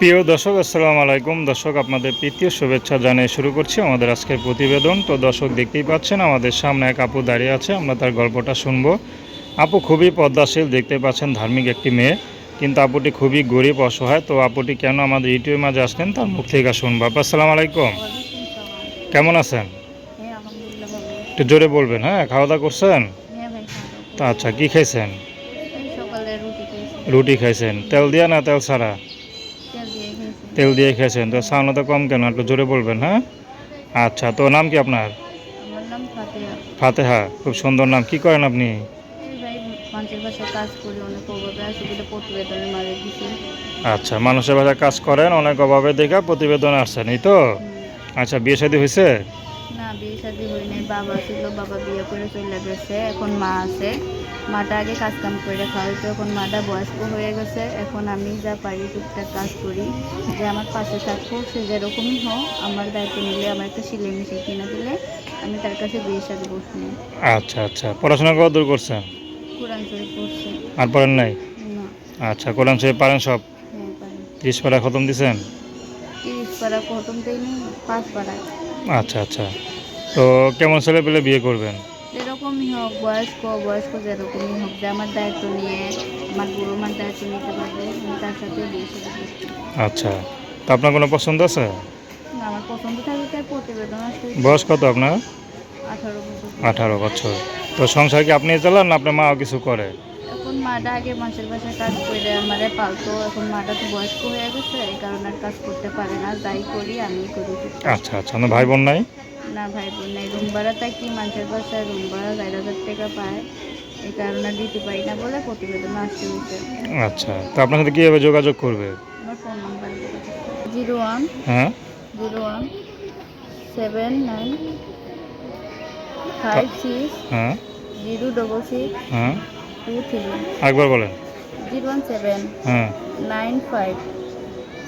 প্রিয় দর্শক আসসালামু আলাইকুম। দর্শক আপনাদের তৃতীয় শুভেচ্ছা জানিয়ে শুরু করছি আমাদের আজকের প্রতিবেদন। তো দর্শক দেখতেই পাচ্ছেন আমাদের সামনে এক আপু দাঁড়িয়ে আছে। আমরা তার গল্পটা শুনব। আপু খুবই পদ্মাশীল দেখতে পাচ্ছেন ধার্মিক একটি মেয়ে। কিন্তু আপুটি খুবই গরিব অসহায়। তো আপুটি কেন আমাদের ইউটিউবের মাঝে আসলেন তার মুখ থেকে শুনব। আপু আসসালামু আলাইকুম। কেমন আছেন? হ্যাঁ একটু জোরে বলবেন হ্যাঁ? খাওয়া দাওয়া করছেন? হ্যাঁ তা আচ্ছা কি খাইছেন? রুটি খাইছেন। তেল দিয়া না তেল ছাড়া? তেল দিয়ে খেয়েছেন। তো সাউন্ড তো কম কেন? একটু জোরে বলবেন হ্যাঁ? আচ্ছা তো নাম কি আপনার? ফাতেহা। খুব সুন্দর নাম। কি করেন আপনি? আচ্ছা মানুষের বাসায় কাজ করেন অনেক অভাবে দেখা প্রতিবেদন আসছেন এই তো? আচ্ছা বিয়ে শাদী হয়েছে? বিয়ে শাদি হয় নাই বাবা ছিল বাবা বিয়ে করে চলে গেছে এখন মা আছে। মাটা আগে কাজ কাম করে খাওয়াইতো এখন মাটা বয়স্ক হয়ে গেছে এখন আমি যা পারি টুকটাক কাজ করি। যে আমার পাশে থাকব সে যেরকমই হোক আমার দায়িত্ব নিলে আমার একটা সিলাই মেশিন কিনে দিলে আমি তার কাছে বিয়ে শাদি বসি আচ্ছা আচ্ছা। পড়াশোনা কত দূর করছেন কোরআন শরীফ পড়ছে। আর পড়েন নাই? না। আচ্ছা কোরআন শরীফ পারেন সব? হ্যাঁ ত্রিশ খতম দিছেন? তিরিশ পাড়া প্রথম দেয়নি পাঁচ পাড়ায় আচ্ছা আচ্ছা। তো কেমন ছেলে পেলে বিয়ে করবেন? যেরকমই হোক বয়স্ক বয়স্ক যেরকমই হোক যে আমার দায়িত্ব নিয়ে আমার বুড়ো মার দায়িত্ব নিতে পারবে তার সাথে বিয়ে সাথে আচ্ছা তো আপনার কোনো পছন্দ আছে? না, আমার পছন্দ থাকলে তার প্রতিবেদন আসতে বয়স কত আপনার? আঠারো বছর। আঠারো বছর। তো সংসার কি আপনি চালান না আপনার মাও কিছু করে? এখন মাটা আগে মাসের বাসায় কাজ করে আমারে পালতো এখন মাটা তো বয়স্ক হয়ে গেছে এই কারণে আর কাজ করতে পারে না যাই করি আমি করি। আচ্ছা আচ্ছা ভাই বোন নাই? না ভাই বোন নেই। রুম ভাড়াটা কি মানুষের বাসায়? রুম ভাড়া চার হাজার টাকা পায়। এই কারণে দিতে পারি না বলে প্রতিবেদন আসতে আচ্ছা তো আপনার সাথে কীভাবে যোগাযোগ করবে? আমার ফোন নাম্বার জিরো ওয়ান হ্যাঁ? Zero one seven nine five six হ্যাঁ? জিরো ডবল সিক্স হ্যাঁ? Two three. একবার বলেন। জিরো ওয়ান সেভেন হ্যাঁ। Nine five